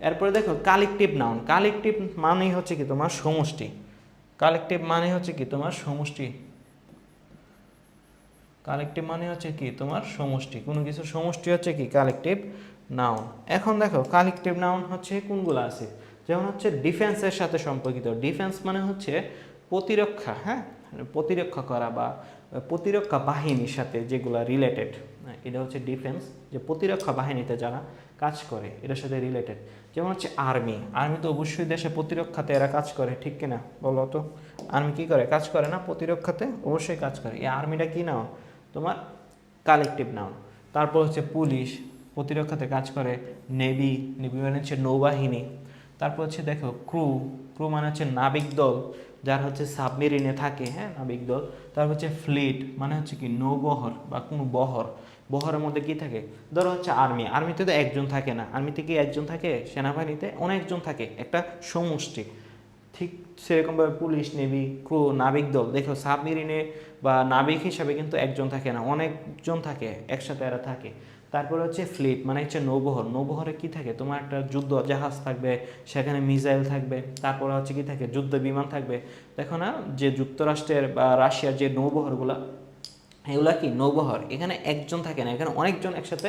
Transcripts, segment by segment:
এরপরে দেখো collective noun collective মানেই হচ্ছে কি তোমার সমষ্টি। কালেকটিভ মানে হচ্ছে কি তোমার সমষ্টি। কালেকটিভ মানে হচ্ছে কি তোমার সমষ্টি। কোনো কিছু সমষ্টি হচ্ছে কি কালেকটিভ নাউন এখন দেখো কালেকটিভ নাউন হচ্ছে কোনগুলো আছে? যেমন হচ্ছে ডিফেন্সের সাথে সম্পর্কিত। ডিফেন্স মানে হচ্ছে প্রতিরক্ষা হ্যাঁ? প্রতিরক্ষা করা বা প্রতিরক্ষা বাহিনীর সাথে যেগুলো রিলেটেড এটা হচ্ছে ডিফেন্স যে প্রতিরক্ষা বাহিনীতে যারা কাজ করে, এটার সাথে রিলেটেড যেমন হচ্ছে আর্মি আর্মি তো অবশ্যই দেশে প্রতিরক্ষাতে এরা কাজ করে, ঠিক কিনা? বলো তো। আর্মি কি করে? কাজ করে না? প্রতিরক্ষাতে অবশ্যই কাজ করে। এই আর্মিটা কী নাও? তোমার কালেকটিভ নাও। তারপর হচ্ছে পুলিশ প্রতিরক্ষাতে কাজ করে নেভি নেভি মানে হচ্ছে নৌবাহিনী। তারপর হচ্ছে দেখো ক্রু ক্রু মানে হচ্ছে নাবিক দল, যারা হচ্ছে সাবমেরিনে থাকে হ্যাঁ নাবিক দল। তারপর হচ্ছে ফ্লিট মানে হচ্ছে কি, নৌবহর বা কোনো বহর। বহরের মধ্যে কি থাকে? ধরো হচ্ছে আর্মি। আর্মিতে তো একজন থাকে না। আর্মিতে কি একজন থাকে? সেনাবাহিনীতে অনেকজন থাকে। একটা সমষ্টি। ঠিক সেরকমভাবে পুলিশ, নেভি, ক্রু, নাবিক দল। দেখো, সাবমেরিনে বা নাবিক হিসাবে কিন্তু একজন থাকে না। অনেকজন থাকে, একসাথে এরা থাকে। তারপরে হচ্ছে ফ্লিট মানে হচ্ছে নৌবহর। নৌবহরে কি থাকে? তোমার একটা যুদ্ধ, জাহাজ থাকবে, সেখানে মিসাইল থাকবে। তারপরে হচ্ছে কি থাকে? যুদ্ধ বিমান থাকবে। দেখো না, যে যুক্তরাষ্ট্রের বা রাশিয়ার যে নৌবহরগুলা এগুলা কি? নৌবহর। এখানে একজন থাকে না, এখানে অনেকজন একসাথে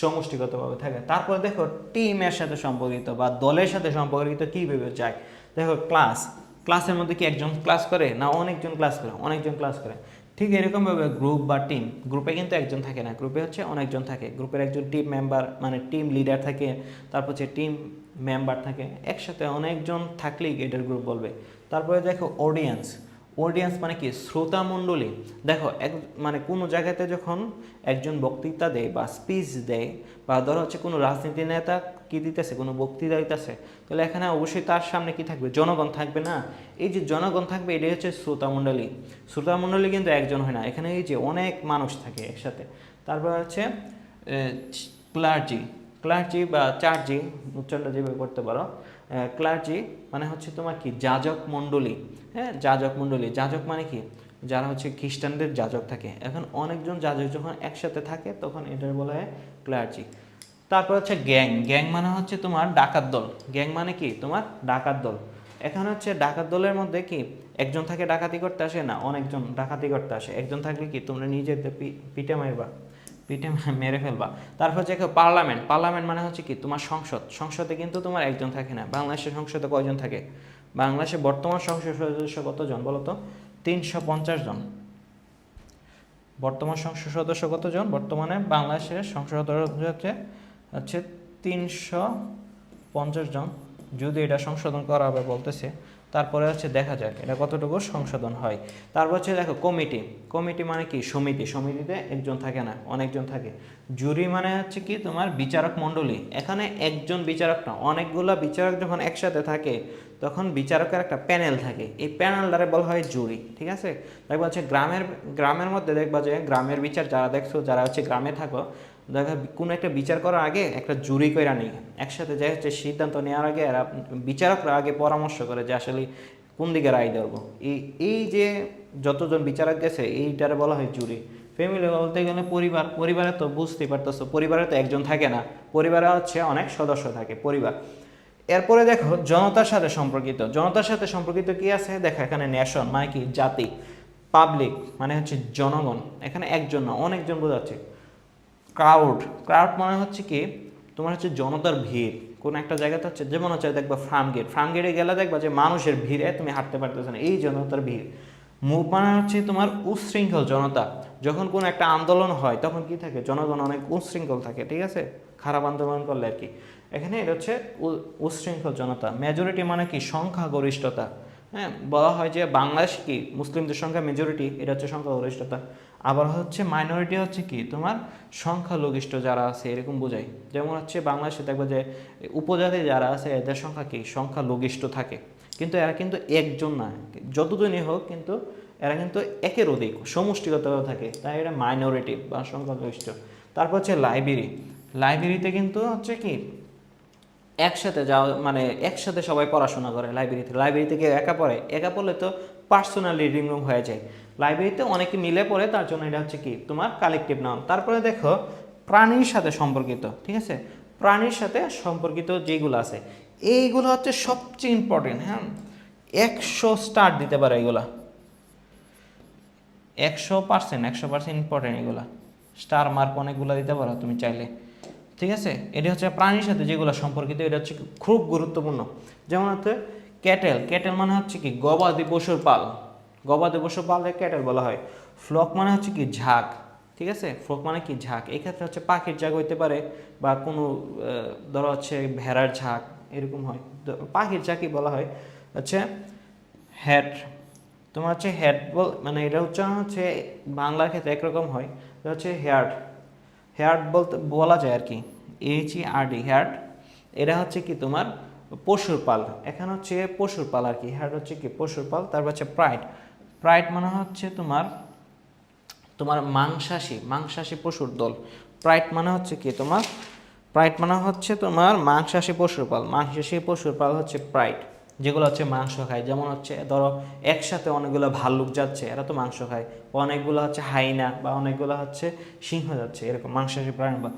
সমষ্টিগতভাবে থাকে। তারপর দেখো টিমের সাথে সম্পর্কিত বা দলের সাথে সম্পর্কিত কীভাবে যায়? দেখো ক্লাস ক্লাসের মধ্যে কি একজন ক্লাস করে না অনেকজন ক্লাস করে? অনেকজন ক্লাস করে। ঠিক এরকমভাবে গ্রুপ বা টিম গ্রুপে কিন্তু একজন থাকে না। গ্রুপে হচ্ছে অনেকজন থাকে। গ্রুপের একজন টিম মেম্বার মানে টিম লিডার থাকে। তারপর হচ্ছে টিম মেম্বার থাকে। একসাথে অনেকজন থাকলেই এটার গ্রুপ বলবে। তারপরে দেখো অডিয়েন্স অডিয়েন্স মানে কি? শ্রোতা মণ্ডলী। দেখো, এক মানে কোনো জায়গাতে যখন একজন বক্তৃতা দেয় বা স্পিচ দেয় বা ধরো হচ্ছে কোনো রাজনীতি নেতা কি দিতেছে, কোনো বক্তৃতা দিতেছে, তাহলে এখানে অবশ্যই তার সামনে কি থাকবে? জনগণ থাকবে না। এই যে জনগণ থাকবে, এটাই হচ্ছে শ্রোতা মণ্ডলী। শ্রোতা মণ্ডলী কিন্তু একজন হয় না। এখানে এই যে অনেক মানুষ থাকে একসাথে। তারপর হচ্ছে ক্লার্জি। ক্লার্জি বা চার্জি, উচ্চারণটা যেভাবে করতে পারো। ক্লার্জি মানে হচ্ছে তোমার কি? যাজক মণ্ডলী। হ্যাঁ যাজক মণ্ডলী। যাজক মানে কি? যারা হচ্ছে খ্রিস্টানদের যাজক থাকে। এখন অনেকজন যাজক যখন একসাথে থাকে, তখন এটার বলা হয় ক্লার্জি তারপর হচ্ছে গ্যাং। গ্যাং মানে হচ্ছে তোমার ডাকাত দল। গ্যাং মানে কি? তোমার ডাকাত দল। এখানে হচ্ছে ডাকাত দলের মধ্যে কি? একজন থাকে ডাকাতি করতে আসে না, অনেকজন ডাকাতি করতে আসে। একজন থাকলে কি? তোমরা নিজেদের পি- পিঠে মারবা। মা- মেরে ফেলবা। তারপর হচ্ছে পার্লামেন্ট। পার্লামেন্ট মানে হচ্ছে কি তোমার সংসদ। সংসদে কিন্তু তোমার একজন থাকে না। বাংলাদেশের সংসদে কয়জন থাকে? বাংলাদেশে বর্তমান সংসদ সদস্য কতজন বলো তো তিনশো পঞ্চাশ জন। বর্তমান সংসদ সদস্য কতজন? বর্তমানে বাংলাদেশের সংসদ সদস্য হচ্ছে হচ্ছে তিনশো পঞ্চাশ জন। যদি এটা সংশোধন করা হবে বলতেছে তারপরে হচ্ছে দেখা যাক এটা কতটুকু সংশোধন হয়। তারপর হচ্ছে দেখো, কমিটি। কমিটি মানে কি? সমিতি। সমিতিতে একজন থাকে না, অনেকজন থাকে। জুরি মানে হচ্ছে কি? তোমার বিচারক মণ্ডলী। এখানে একজন বিচারক না, অনেকগুলো বিচারক যখন একসাথে থাকে, তখন বিচারকের একটা প্যানেল থাকে। এই প্যানেল দ্বারা বলা হয় জুরি, ঠিক আছে? দেখবা হচ্ছে গ্রামের গ্রামের মধ্যে দেখবা যে গ্রামের বিচার যারা দেখছ, যারা হচ্ছে গ্রামে থাকো দেখা কোনো একটা বিচার করার আগে একটা জুরি কইরা নেই। একসাথে যাই হচ্ছে সিদ্ধান্ত নেওয়ার আগে এরা বিচারকরা আগে পরামর্শ করে যে আসলে কোন দিকে রায় দেবো এই এই যে যতজন বিচারক গেছে, এইটারে বলা হয় জুরি। ফ্যামিলি বলতে গেলে পরিবার, পরিবারে তো বুঝতেই পারতেছো, পরিবারে তো একজন থাকে না। পরিবারে হচ্ছে অনেক সদস্য থাকে, পরিবার। এরপরে দেখো, জনতার সাথে সম্পর্কিত। জনতার সাথে সম্পর্কিত কি আছে? দেখো, এখানে ন্যাশন মানে কি? জাতি। পাবলিক মানে হচ্ছে জনগণ। এখানে একজন না, অনেকজন বোঝাচ্ছে। ক্রাউড। ক্রাউড মানে হচ্ছে কি? তোমার হচ্ছে জনতার ভিড়। কোন একটা জায়গাতে হচ্ছে, যেমন হচ্ছে দেখবা ফার্ম গেট। ফার্ম গেটে গেলে দেখবা যে মানুষের ভিড়ে তুমি হাঁটতে পারতেছো না। এই জনতার ভিড়। মুভ মানে হচ্ছে তোমার উচ্ছৃঙ্খল জনতা। যখন কোনো একটা আন্দোলন হয়, তখন কি থাকে? জনগণ অনেক উচ্ছৃঙ্খল থাকে, ঠিক আছে? খারাপ আন্দোলন করলে আর কি। এখানে এটা হচ্ছে উ- উচ্ছৃঙ্খল জনতা। মেজরিটি মানে কি? সংখ্যাগরিষ্ঠতা। হ্যাঁ বলা হয় যে বাংলাদেশ কি? মুসলিমদের সংখ্যা মেজরিটি এটা হচ্ছে সংখ্যাগরিষ্ঠতা। আবার হচ্ছে মাইনরিটি হচ্ছে কি? তোমার সংখ্যালঘিষ্ঠ যারা আছে, এরকম বোঝায়। যেমন হচ্ছে বাংলাদেশে দেখবে যে উপজাতি যারা আছে, এদের সংখ্যা কি? সংখ্যালঘিষ্ঠ থাকে। কিন্তু এরা কিন্তু একজন না। যতজনই হোক কিন্তু এরা কিন্তু একের অধিক সমষ্টিগত থাকে। তাই এটা মাইনরিটি বা সংখ্যাগরিষ্ঠ। তারপর হচ্ছে লাইব্রেরি লাইব্রেরিতে কিন্তু হচ্ছে কি? একসাথে যাওয়া মানে একসাথে সবাই পড়াশোনা করে লাইব্রেরিতে লাইব্রেরিতে কেউ একা পড়ে? একা পড়লে তো পার্সোনাল রিডিং রুম হয়ে যায়। লাইব্রেরিতে অনেকে মিলে পড়ে, তার জন্য এটা হচ্ছে কি? তোমার কালেকটিভ নাম তারপরে দেখো, প্রাণীর সাথে সম্পর্কিত, ঠিক আছে? প্রাণীর সাথে সম্পর্কিত যেগুলো আছে, এইগুলো হচ্ছে সবচেয়ে ইম্পর্টেন্ট হ্যাঁ? একশো স্টার দিতে পারে এগুলা। একশো পার্সেন্ট একশো পার্সেন্ট ইম্পর্টেন্ট এগুলা। স্টার মার্ক অনেকগুলো দিতে পারো তুমি চাইলে। ঠিক আছে? এটা হচ্ছে প্রাণীর সাথে যেগুলো সম্পর্কিত, এটা হচ্ছে খুব গুরুত্বপূর্ণ। যেমন হচ্ছে ক্যাটেল। ক্যাটেল মানে হচ্ছে কি? গবাদি পশুর পাল। গবাদি পশুর পালে ক্যাটেল বলা হয়। ফ্লক মানে হচ্ছে কি? ঝাঁক। ঠিক আছে? ফ্লক মানে কি? ঝাঁক। এই ক্ষেত্রে হচ্ছে পাখির ঝাঁক হইতে পারে বা কোনো ধরো হচ্ছে ভেড়ার ঝাঁক, এরকম হয়। পাখির ঝাঁকই বলা হয়। হচ্ছে হ্যাট। তোমার হচ্ছে হেড বল মানে এটা উচ্চারণ হচ্ছে বাংলার ক্ষেত্রে একরকম হয়। এটা হচ্ছে হেয়ার্ড হেয়ার্ড বলতে বলা যায় আর কি H E R D herd এটা হচ্ছে কি তোমার পশুর পাল। এখানে হচ্ছে পশুর পাল আর কি হেয়ার্ড হচ্ছে কি পশুর পাল, তারপর হচ্ছে প্রাইড প্রাইড মানে হচ্ছে তোমার তোমার মাংসাশী মাংসাশী পশুর দল। প্রাইড মানে হচ্ছে কি তোমার প্রাইড মানে হচ্ছে তোমার মাংসাশী পশুর পাল। মাংসাশী পশুর পাল হচ্ছে প্রাইড যেগুলো হচ্ছে মাংস খায়। যেমন হচ্ছে, ধরো একসাথে অনেকগুলো ভাল্লুক যাচ্ছে, এরা তো মাংস খায়। অনেকগুলো হচ্ছে হাইনা বা অনেকগুলো হচ্ছে সিংহ যাচ্ছে, এরকম মাংসাশী প্রাণী বা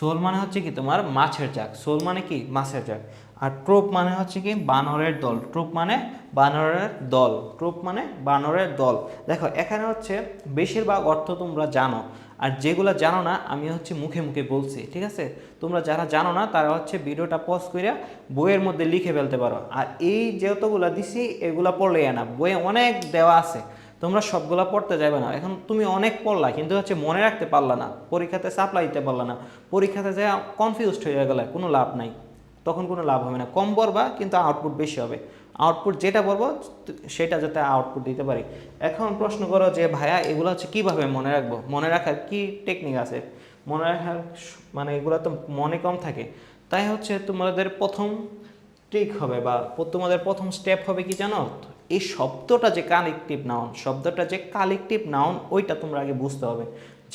সোল মানে হচ্ছে কি তোমার মাছের জাক। সোল মানে কি? মাছের জাক। আর ট্রোপ মানে হচ্ছে কি? বানরের দল। ট্রোপ মানে বানরের দল। ট্রোপ মানে বানরের দল। দেখো, এখানে হচ্ছে বেশিরভাগ অর্থ তোমরা জানো। আর যেগুলো জানো না আমি হচ্ছে মুখে মুখে বলছি, ঠিক আছে? তোমরা যারা জানো না, তারা হচ্ছে ভিডিওটা পজ করে বইয়ের মধ্যে লিখে ফেলতে পারো। আর এই যেহেতুগুলো দিছি, এগুলা পড়লেই না, বইয়ে অনেক দেওয়া আছে। তোমরা সবগুলা পড়তে যাবে না। এখন তুমি অনেক পড়লা, কিন্তু হচ্ছে মনে রাখতে পারলা না, পরীক্ষাতে সাপ্লাই দিতে পারলা না। পরীক্ষাতে যা কনফিউজড হয়ে গেলে কোনো লাভ নাই। তখন কোনো লাভ হবে না। কম পড়বা, কিন্তু আউটপুট বেশি হবে। আউটপুট যেটা বলব, সেটা যাতে আউটপুট দিতে পারি। এখন প্রশ্ন করো যে, ভাইয়া, এগুলো হচ্ছে কীভাবে মনে রাখব? মনে রাখার কি টেকনিক আছে? মনে রাখার মানে এগুলো তো মনে কম থাকে। তাই হচ্ছে তোমাদের প্রথম ট্রিক হবে বা তোমাদের প্রথম স্টেপ হবে কি জানো? এই শব্দটা যে কালেকটিভ নাউন শব্দটা যে কালেকটিভ নাউন ওইটা তোমরা আগে বুঝতে হবে।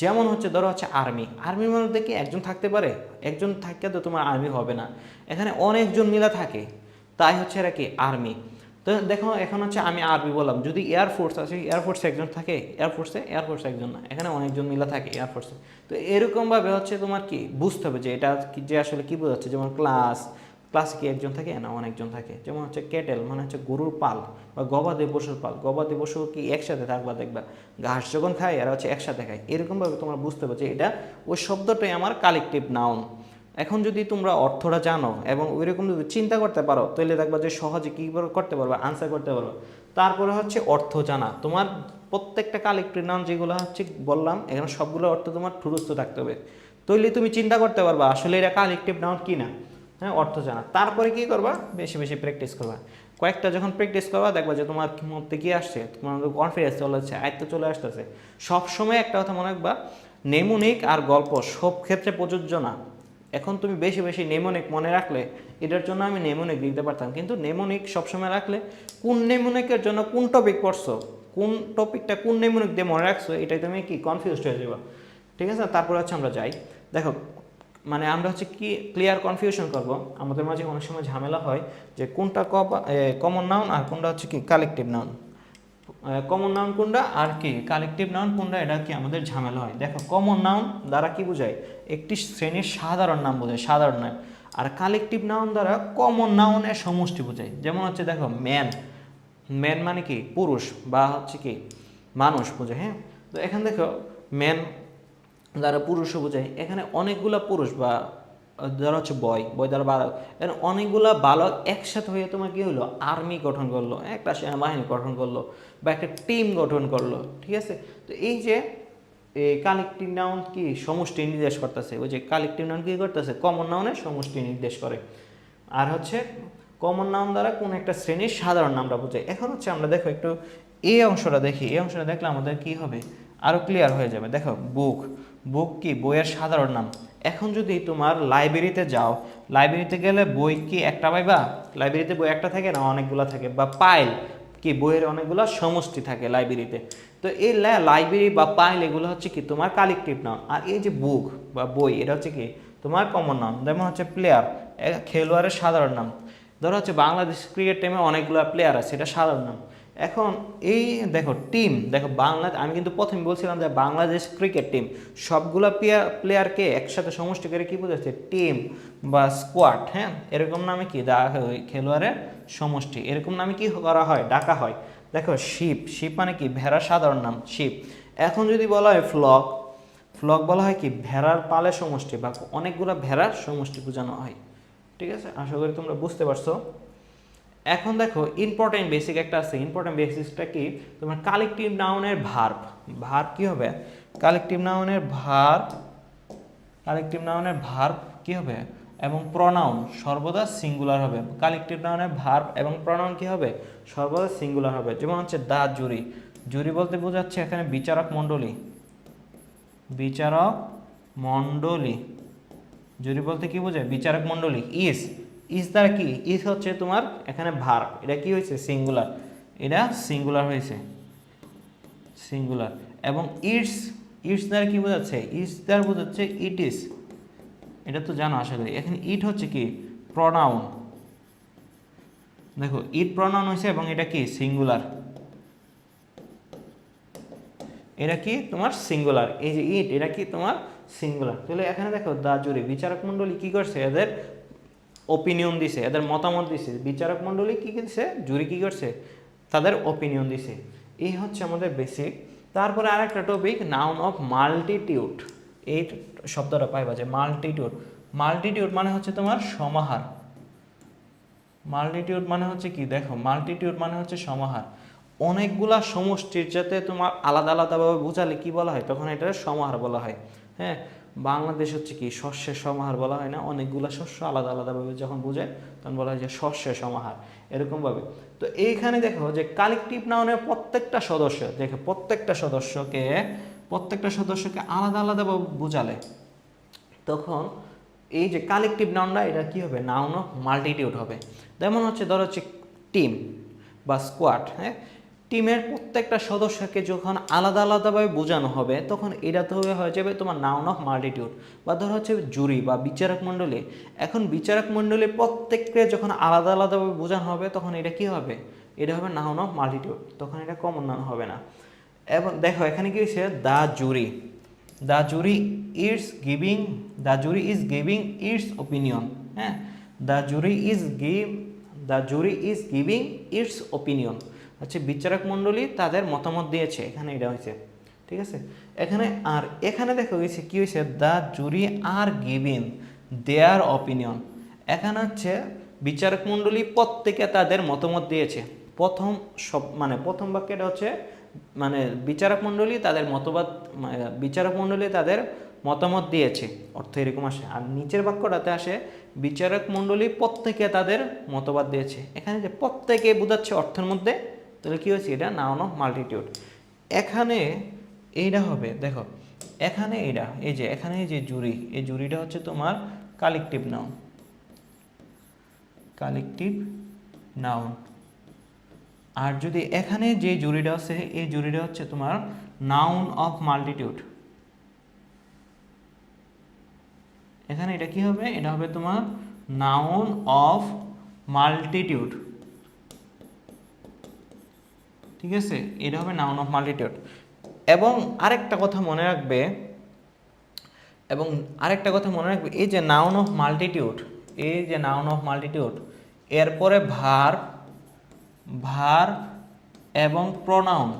যেমন হচ্ছে ধরো হচ্ছে আর্মি আর্মির মধ্যে কি একজন থাকতে পারে, একজন থাকতে তো তোমার আর্মি হবে না। এখানে অনেকজন মিলা থাকে। তাই হচ্ছে এরা কি? আর্মি তো দেখো, এখন হচ্ছে আমি আর্মি বললাম। যদি এয়ারফোর্স আছে এয়ারফোর্সে একজন থাকে এয়ারফোর্সে এয়ারফোর্সে একজন না। এখানে অনেকজন মিলা থাকে এয়ারফোর্সে তো এরকমভাবে হচ্ছে তোমার কি? বুঝতে হবে যে এটা যে আসলে কি বোঝাচ্ছে? যেমন ক্লাস ক্লাসে কি একজন থাকে? না, অনেকজন থাকে। যেমন হচ্ছে ক্যাটেল মানে হচ্ছে গরুর পাল বা গবাদি পশুর পাল। গবাদি পশু কি একসাথে থাকবা, দেখবা? ঘাস যখন খায়, এরা হচ্ছে একসাথে খায়। এরকমভাবে তোমার বুঝতে হবে যে এটা ওই শব্দটাই আমার কালেকটিভ নাউন এখন যদি তোমরা অর্থটা জানো এবং ওইরকম যদি চিন্তা করতে পারো তাহলে দেখবা যে সহজে কী করে করতে পারবে আনসার করতে পারবে। তারপরে হচ্ছে অর্থ জানা। তোমার প্রত্যেকটা কালেক্টিভ নাম যেগুলো হচ্ছে বললাম, এখানে সবগুলো অর্থ তোমার ঠুরস্থ থাকতে হবে। তাহলে তুমি চিন্তা করতে পারবা, আসলে এটা কালেক্টিভ নাউন কি না হ্যাঁ অর্থ জানা। তারপরে কি করবা? বেশি বেশি প্র্যাকটিস করবা। কয়েকটা যখন প্র্যাকটিস করবা, দেখবা যে তোমার মধ্যে কি আসছে? তোমার মধ্যে কনফিডেন্স চলে যাচ্ছে আয়ত্ত চলে আসতেছে। সবসময় একটা কথা মনে রাখবা নেমুনিক আর গল্প সব ক্ষেত্রে প্রযোজ্য না। এখন তুমি বেশি বেশি নেমোনিক মনে রাখলে, এটার জন্য আমি নেমোনিক দিতে পারতাম। কিন্তু নেমোনিক সবসময় রাখলে, কোন নেমোনিকের জন্য কোন টপিক পড়ছো, কোন টপিকটা কোন নেমোনিক দিয়ে মনে রাখছো, এটাই তুমি কি কনফিউজড হয়ে যাবে। ঠিক আছে? তারপরে হচ্ছে আমরা যাই। দেখো মানে আমরা হচ্ছে কি ক্লিয়ার কনফিউশন করব। আমাদের মাঝে অনেক সময় ঝামেলা হয় যে কোনটা কমন নাউন আর কোনটা হচ্ছে কি কালেকটিভ নাউন কমন নাউন কোনটা আর কি? কালেকটিভ নাউন কোনটা? এটা কি আমাদের ঝামেলা হয়? দেখো কমন নাউন দ্বারা কি বোঝায়? একটি শ্রেণির সাধারণ নাম বোঝায়, সাধারণ নাম আর কালেকটিভ নাউন দ্বারা কমন নাউনের সমষ্টি বোঝায়। যেমন হচ্ছে, দেখো ম্যান ম্যান মানে কি? পুরুষ বা হচ্ছে কি? মানুষ বোঝায় হ্যাঁ? তো এখানে দেখো ম্যান দ্বারা পুরুষও বোঝায়। এখানে অনেকগুলা পুরুষ বা যারা হচ্ছে বয় বয় দ্বারা বালক এখানে অনেকগুলা বালক একসাথে হয়ে তোমার কি হলো? আর্মি গঠন করল একটা সেনাবাহিনী গঠন করল বা একটা টিম গঠন করল, ঠিক আছে? তো এই যে কালেকটিভ নাউন কি? সমষ্টি নির্দেশ করতেছে। ওই যে কালেকটিভ নাউন কি করতেছে? কমন নাউনের সমষ্টি নির্দেশ করে। আর হচ্ছে কমন নাউন দ্বারা কোন একটা শ্রেণির সাধারণ নামটা বোঝায়। এখন হচ্ছে আমরা দেখো একটু এই অংশটা দেখি। এই অংশটা দেখলে আমাদের কি হবে? আরও ক্লিয়ার হয়ে যাবে। দেখো বুক বুক কি? বইয়ের সাধারণ নাম। এখন যদি তোমার লাইব্রেরিতে যাও লাইব্রেরিতে গেলে বই কি একটা পাইবা? লাইব্রেরিতে বই একটা থাকে না? অনেকগুলো থাকে। বা পাইল কি বইয়ের অনেকগুলো সমষ্টি থাকে লাইব্রেরিতে তো এই লাইব্রেরি বা পাইল এগুলো হচ্ছে কি তোমার কালেকটিভ নাম আর এই যে বুক বা বই, এটা হচ্ছে কি তোমার কমন নাম যেমন হচ্ছে প্লেয়ার খেলোয়াড়ের সাধারণ নাম ধরো হচ্ছে বাংলাদেশ ক্রিকেট টিমে অনেকগুলো প্লেয়ার আছে, এটা সাধারণ নাম এখন এই দেখো টিম দেখো বাংলা, আমি কিন্তু প্রথমে বলছিলাম যে বাংলাদেশ ক্রিকেট টিম সবগুলো প্লেয়ার প্লেয়ারকে একসাথে সমষ্টি করে কি বোঝাচ্ছে? টিম বা স্কোয়াড হ্যাঁ? এরকম নামে কি? খেলোয়াড়ের সমষ্টি। এরকম নামে কি করা হয়? ডাকা হয়। দেখো শিপ শিপ মানে কি? ভেড়া সাধারণ নাম শিপ এখন যদি বলা হয় ফ্লক ফ্লক বলা হয় কি? ভেড়ার পালের সমষ্টি বা অনেকগুলো ভেড়ার সমষ্টি বোঝানো হয়। ঠিক আছে? আশা করি তোমরা বুঝতে পারছ। এখন দেখো ইম্পর্টেন্ট বেসিক একটা আছে। ইম্পর্টেন্ট বেসিকটা কি? তোমার কালেকটিভ নাউনের ভার্ব ভার্ব কি হবে? কালেকটিভ নাউনের ভার্ব কালেকটিভ নাউনের ভার্ব কি হবে? এবং প্রনাউন সর্বদা সিঙ্গুলার হবে। কালেকটিভ নাউনের ভার্ব এবং প্রনাউন কি হবে? সর্বদা সিঙ্গুলার হবে। যেমন হচ্ছে দা জুরি জুরি বলতে বোঝাচ্ছে এখানে বিচারক মণ্ডলী। বিচারক মণ্ডলী। জুরি বলতে কি বোঝায়? বিচারক মণ্ডলী। ইস ইস দ্বারা কি? ইস হচ্ছে তোমার এখানে ভার এটা কি হয়েছে? সিঙ্গুলার এটা সিঙ্গুলার হয়েছে। সিঙ্গুলার এবং ইটস ইটস দ্বারা কি বোঝাচ্ছে? ইটস দ্বারা বোঝাচ্ছে ইট ইস এটা তো জানো আশা করি। এখানে ইট হচ্ছে কি? প্রনাউন দেখো ইট প্রনাউন হয়েছে এবং এটা কি? সিঙ্গুলার এটা কি? তোমার সিঙ্গুলার এই যে ইট এটা কি তোমার সিঙ্গুলার তাহলে এখানে দেখো দা জুরি বিচারক মণ্ডলী কি করছে? এদের ওপিনিয়ন দিছে, এদের মতামত দিছে, বিচারক মণ্ডলী কি দিছে, জুরি কি করছে, তাদের ওপিনিয়ন দিছে। এই হচ্ছে আমাদের বেসিক তারপরে আরেকটা টপিক নাউন অফ মাল্টিটিউড এই শব্দটা পাইবা যে মাল্টিটিউড মাল্টিটিউড মানে হচ্ছে তোমার সমাহার। মাল্টিটিউড মানে হচ্ছে কি? দেখো মাল্টিটিউড মানে হচ্ছে সমাহার। অনেকগুলা সমষ্টির যাতে তোমার আলাদা আলাদাভাবে বোঝালে কি বলা হয়? তখন এটা সমাহার বলা হয়। হ্যাঁ? বাংলাদেশ হচ্ছে কি শস্যের সমাহার বলা হয় না? অনেকগুলা শস্য আলাদা আলাদাভাবে যখন বোঝায়, তখন বলা হয় যে শস্যের সমাহার, এরকমভাবে। তো এইখানে দেখো যে কালেকটিভ নাউনের প্রত্যেকটা সদস্য, দেখো প্রত্যেকটা সদস্যকে প্রত্যেকটা সদস্যকে আলাদা আলাদাভাবে বোঝালে, তখন এই যে কালেকটিভ নাউনটা এটা কি হবে? নাউন অফ মাল্টিটিউড হবে। যেমন হচ্ছে ধরো হচ্ছে টিম বা স্কোয়াড হ্যাঁ? টিমের প্রত্যেকটা সদস্যকে যখন আলাদা আলাদাভাবে বোঝানো হবে, তখন এটা তো হয়ে যাবে তোমার নাউন অফ মাল্টিটিউড বা ধরো হচ্ছে জুরি বা বিচারক মণ্ডলী। এখন বিচারক মণ্ডলী প্রত্যেককে যখন আলাদা আলাদাভাবে বোঝানো হবে, তখন এটা কি হবে? এটা হবে নাউন অফ মাল্টিটিউড তখন এটা কমন নাউন হবে না। এবং দেখো, এখানে কি হয়েছে? The jury the jury it's giving the jury is giving its opinion হ্যাঁ? The jury is give the jury is giving its opinion হচ্ছে বিচারক মণ্ডলী তাদের মতামত দিয়েছে, এখানে এটা হয়েছে, ঠিক আছে? এখানে আর এখানে দেখো গেছে, কি হয়েছে? The jury are giving their opinion এখানে হচ্ছে বিচারক মণ্ডলী প্রত্যেকে তাদের মতামত দিয়েছে। প্রথম সব মানে প্রথম বাক্যটা হচ্ছে মানে বিচারক মণ্ডলী তাদের মতবাদ বিচারক মণ্ডলী তাদের মতামত দিয়েছে, অর্থ এরকম আসে। আর নিচের বাক্যটাতে আসে, বিচারক মণ্ডলী প্রত্যেকে তাদের মতবাদ দিয়েছে। এখানে যে প্রত্যেকে বোঝাচ্ছে অর্থের মধ্যে তাহলে কী হয়েছে? এটা নাউন অফ মাল্টিটিউড এখানে এইটা হবে, দেখো, এখানে এইটা, এই যে, এখানে যে জুরি এই জুরিটা হচ্ছে তোমার কালেকটিভ নাউন কালেকটিভ নাউন আর যদি এখানে যে জুরিটা আছে, এই জুরিটা হচ্ছে তোমার নাউন অফ মাল্টিটিউড এখানে এটা কি হবে? এটা হবে তোমার নাউন অফ মাল্টিটিউড ঠিক আছে? এটা হবে নাউন অফ মাল্টিটিউড এবং আরেকটা কথা মনে রাখবে, এবং আরেকটা কথা মনে রাখবে, এই যে নাউন অফ মাল্টিটিউড এই যে নাউন অফ মাল্টিটিউড এরপরে ভার ভার এবং প্রনাউন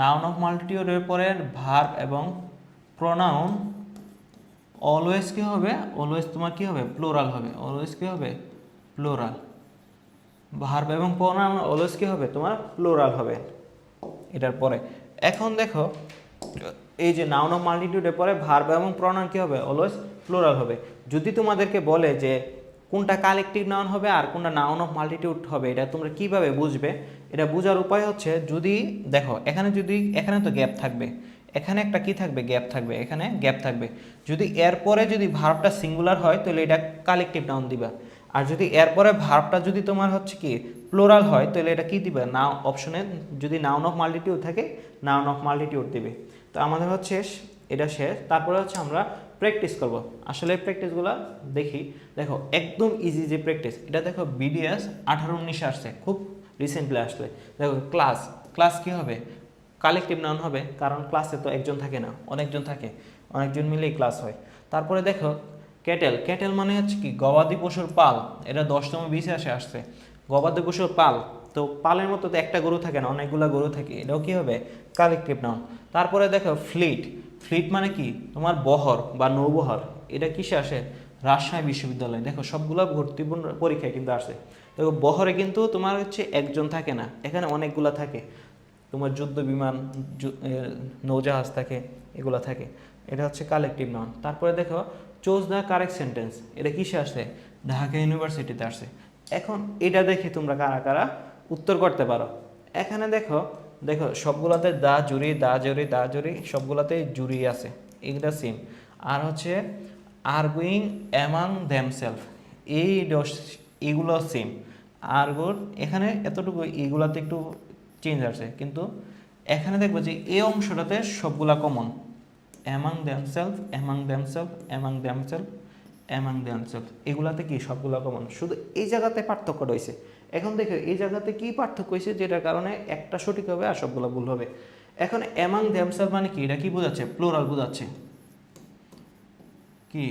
নাউন অফ মাল্টিটিউডের পরে ভার এবং প্রনাউন অলওয়েজ কি হবে? অলওয়েজ তোমার কি হবে? প্লোরাল হবে। অলওয়েজ কি হবে? প্লোরাল ভার্ব এবং প্রনাউন অলওয়েজ কি হবে? তোমার প্লোরাল হবে। এটার পরে, এখন দেখো, এই যে নাউন অফ মাল্টিটিউডের পরে ভার্ব এবং প্রনাউন কি হবে? অলওয়েজ প্লোরাল হবে। যদি তোমাদেরকে বলে যে কোনটা কালেকটিভ নাউন হবে আর কোনটা নাউন অফ মাল্টিটিউড হবে, এটা তোমরা কীভাবে বুঝবে? এটা বোঝার উপায় হচ্ছে যদি, দেখো, এখানে যদি, এখানে তো গ্যাপ থাকবে। এখানে একটা কি থাকবে? গ্যাপ থাকবে। এখানে গ্যাপ থাকবে। যদি এরপরে যদি ভার্বটা সিঙ্গুলার হয়, তাহলে এটা কালেকটিভ নাউন দিবা। আর যদি এরপরে ভার্বটা যদি তোমার হচ্ছে কি প্লোরাল হয়, তাহলে এটা কি দিবে? না অপশনে যদি নাউন অফ মাল্টিটিউড থাকে নাউন অফ মাল্টিটিউড দিবে। তো আমাদের হচ্ছে এটা শেষ। তারপরে হচ্ছে আমরা প্র্যাকটিস করব। আসলে প্র্যাকটিসগুলো দেখি। দেখো, একদম ইজি যে প্র্যাকটিস এটা দেখো বিডিএস আঠারো উনিশে আসছে, খুব রিসেন্টলি আসলে। দেখো ক্লাস ক্লাস কি হবে? কালেকটিভ নাউন হবে, কারণ ক্লাসে তো একজন থাকে না, অনেকজন থাকে, অনেকজন মিলেই ক্লাস হয়। তারপরে দেখো ক্যাটেল ক্যাটেল মানে হচ্ছে কি, গবাদি পশুর পাল। এটা দশতম বিশ্বাসে আসছে। গবাদি পশুর পাল। তো পালের মতো তো একটা গরু থাকে না, অনেকগুলো গরু থাকে। এটাও কি হবে? কালেকটিভ নাউন তারপরে দেখো ফ্লিট ফ্লিট মানে কি? তোমার বহর বা নৌবহর। এটা কিসে আসে? রাজশাহী বিশ্ববিদ্যালয়। দেখো, সবগুলো ভর্তিপূর্ণ পরীক্ষায় কিন্তু আসে। দেখো, বহরে কিন্তু তোমার হচ্ছে একজন থাকে না। এখানে অনেকগুলা থাকে। তোমার যুদ্ধ বিমান নৌজাহাজ থাকে, এগুলো থাকে। এটা হচ্ছে কালেকটিভ নাউন তারপরে দেখো চোজ দ্য কারেক্ট সেন্টেন্স, এটা কিসে আসে? ঢাকা ইউনিভার্সিটিতে আসে। এখন এটা দেখে তোমরা কারা কারা উত্তর করতে পারো। এখানে দেখো দেখো, সবগুলাতে দা জুরি দা জুরি দা জুরি সবগুলাতে জুরি আছে। এগুলা সিম আর হচ্ছে আর গোয়িং অ্যামাং দ্যামসেলফ এই এগুলো সেম আর গোর এখানে এতটুকু এগুলাতে একটু চেঞ্জ আছে কিন্তু এখানে দেখব যে, এই অংশটাতে সবগুলা common among themselves among themselves among themselves among themselves এগুলাতে কি সবগুলা কমন শুধু এই জায়গাতে পার্থক্য রয়েছে। এখন দেখো, এই জায়গাতে কি পার্থক্য হয়েছে, যেটার কারণে একটা সঠিক হবে আর সবগুলো ভুল হবে। এখন অ্যামাং দ্যামসেলফ মানে কি? এটা কি বোঝাচ্ছে? প্লোরাল বোঝাচ্ছে। কি?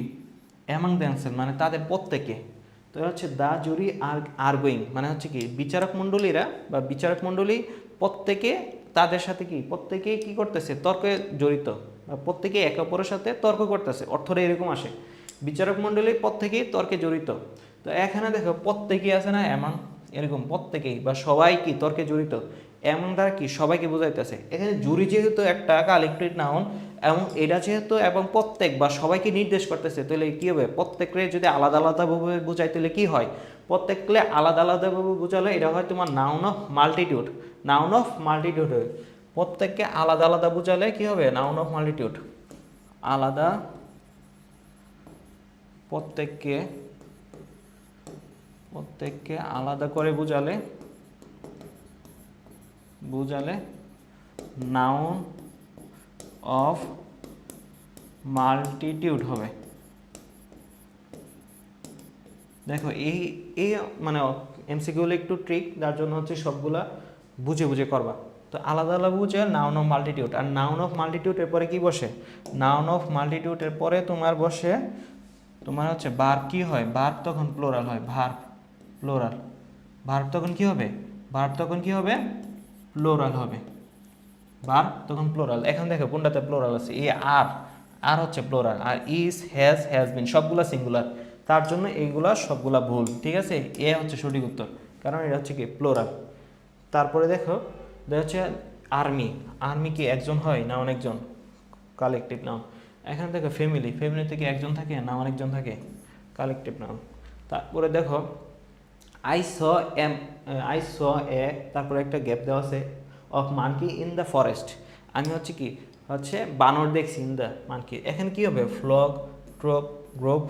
অ্যামাং দ্যামসেলফ মানে তাদের প্রত্যেকে। তো হচ্ছে দা, জুরি, আর আর গোয়িং। মানে হচ্ছে কি, বিচারক মণ্ডলীরা বা বিচারক মণ্ডলী প্রত্যেকে তাদের সাথে কি? প্রত্যেকেই কি করতেছে? তর্কে জড়িত। প্রত্যেকে একে অপরের সাথে তর্ক করতেছে, অর্থটা এরকম আসে। বিচারক মণ্ডলী প্রত্যেকেই তর্কে জড়িত। তো এখানে দেখো, প্রত্যেকেই আছে না এমন? এরকম প্রত্যেকেই, বা সবাই কি তর্কে জড়িত? এমন দ্বারা কি সবাইকে বোঝাইতেছে? এখানে জুরি যেহেতু একটা কালেক্টেড নাউন এবং এটা যেহেতু এবং প্রত্যেক, বা সবাইকে নির্দেশ করতেছে, তাহলে কি হবে? প্রত্যেককে যদি আলাদা আলাদাভাবে বোঝাই তাহলে কি হয়? প্রত্যেককে আলাদা আলাদাভাবে বোঝালে এটা হয় তোমার noun of multitude noun of multitude প্রত্যেককে আলাদা আলাদা বোঝালে কি হবে? Noun of multitude? আলাদা প্রত্যেককে প্রত্যেককে আলাদা করে বোঝালে বোঝালে নাউন অফ মাল্টিটিউড হবে। দেখো, এই এই মানে এমসিকিউগুলো একটু ট্রিক যার জন্য হচ্ছে সবগুলা বুঝে বুঝে করবা। তো আলাদা আলাদা বুঝে নাউন অফ মাল্টিটিউড আর নাউন অফ মাল্টিটিউডের পরে কি বসে? নাউন অফ মাল্টিটিউডের পরে তোমার বসে, তোমার হচ্ছে বার কি হয়? বার তখন প্লোরাল হয় ভার প্লোরাল ভার তখন কি হবে? ভার তখন কি হবে? প্লোরাল হবে। বার তখন প্লোরাল এখন দেখো, কোনটাতে প্লোরাল আছে? এ, আর। আর হচ্ছে প্লোরাল আর ইজ হ্যাজ হ্যাজ বিন সবগুলা সিঙ্গুলার তার জন্য এইগুলা সবগুলা ভুল, ঠিক আছে? এ হচ্ছে সঠিক উত্তর। কারণ এটা হচ্ছে কি? প্লোরাল তারপরে দেখো দেখা হচ্ছে আর্মি আর্মি কি একজন হয় না অনেকজন? কালেকটিভ নাম এখানে দেখো ফ্যামিলি ফ্যামিলিতে কি একজন থাকে না অনেকজন থাকে? কালেকটিভ নাম তারপরে দেখো I saw um I saw a তারপরে একটা গ্যাপ দেওয়া আছে of monkey in the forest আমি হচ্ছে কি, হচ্ছে বানর দেখছি ইন দ্য মানকি এখানে কি হবে? ফ্লগ ট্রোপ গ্রোপ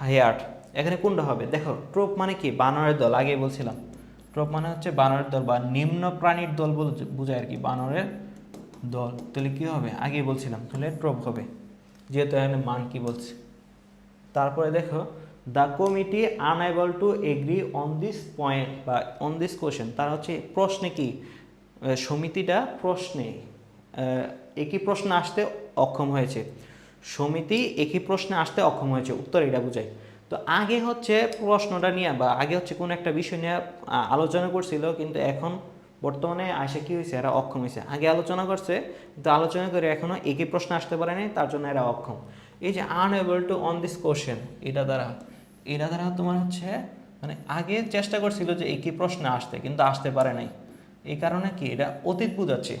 হায়ার্ট এখানে কোনটা হবে? দেখো ট্রোপ মানে কি? বানরের দল আগে বলছিলাম। ট্রোপ মানে হচ্ছে বানরের দল বা নিম্ন প্রাণীর দল বলে বোঝায় আর কি, বানরের দল। তাহলে কী হবে? আগে বলছিলাম, তাহলে ট্রপ হবে। যেহেতু এখানে মান কি বলছে। তারপরে দেখো the committee unable to agree on this point বা অন দিস কোশ্চেন তার হচ্ছে প্রশ্নে কি? সমিতিটা প্রশ্নে একই প্রশ্ন আসতে অক্ষম হয়েছে। সমিতি একই প্রশ্নে আসতে অক্ষম হয়েছে। উত্তর এটা বোঝায়। তো আগে হচ্ছে প্রশ্নটা নিয়ে বা আগে হচ্ছে কোন একটা বিষয় নিয়ে আলোচনা করছিল, কিন্তু এখন বর্তমানে আসে কি হয়েছে এরা অক্ষম হয়েছে আগে আলোচনা করছে, কিন্তু আলোচনা করে এখনও একই প্রশ্ন আসতে পারে নাই, তার জন্য এরা অক্ষম। এই যে unable to on this question এটা দ্বারা এটা দ্বারা তোমার হচ্ছে মানে আগে চেষ্টা করছিল যে একই প্রশ্ন আসতে, কিন্তু আসতে পারে নাই। এই কারণে কি, এটা অতীত বোঝাচ্ছে।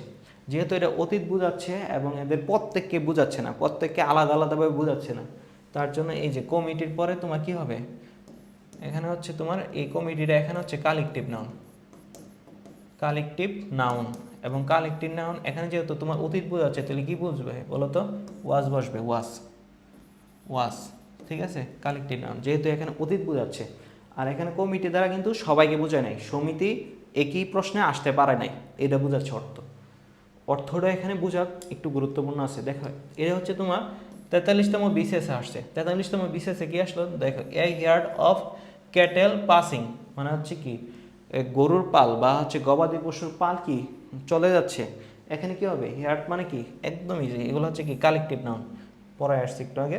যেহেতু এটা অতীত বোঝাচ্ছে, এবং এদের প্রত্যেককে বোঝাচ্ছে না, প্রত্যেককে আলাদা আলাদাভাবে বোঝাচ্ছে না। তার জন্য এই যে কমিটির পরে তোমার কি হবে? এখানে হচ্ছে তোমার এই কমিটিটা এখানে হচ্ছে কালেকটিভ নাউন কালেকটিভ নাউন এবং কালেকটিভ নাউন এখানে যেহেতু তোমার অতীত বোঝাচ্ছে, তাহলে কি বুঝবে বলো তো ওয়াজ বসবে ওয়াজ ওয়াজ ঠিক আছে? কালেকটিভ নাউন যেহেতু এখানে অতীত বোঝাচ্ছে। আর এখানে কমিটি দ্বারা কিন্তু সবাইকে বোঝায় নাই, সমিতি একই প্রশ্নে আসতে পারে নাই, এটা বোঝাচ্ছে অর্থ। অর্থটা এখানে বোঝা একটু গুরুত্বপূর্ণ আছে। দেখো, এটা হচ্ছে তোমার তেতাল্লিশতম বিশেষে আসছে। তেতাল্লিশতম বিশেষে কি আসলো? দেখো a yard of cattle passing মানে হচ্ছে কি গরুর পাল বা হচ্ছে গবাদি পশুর পাল কি চলে যাচ্ছে। এখানে কি হবে? হেয়ার্ট মানে কি? একদম ইজি এগুলো হচ্ছে কি কালেকটিভ নাউন পরে আসছে একটু আগে।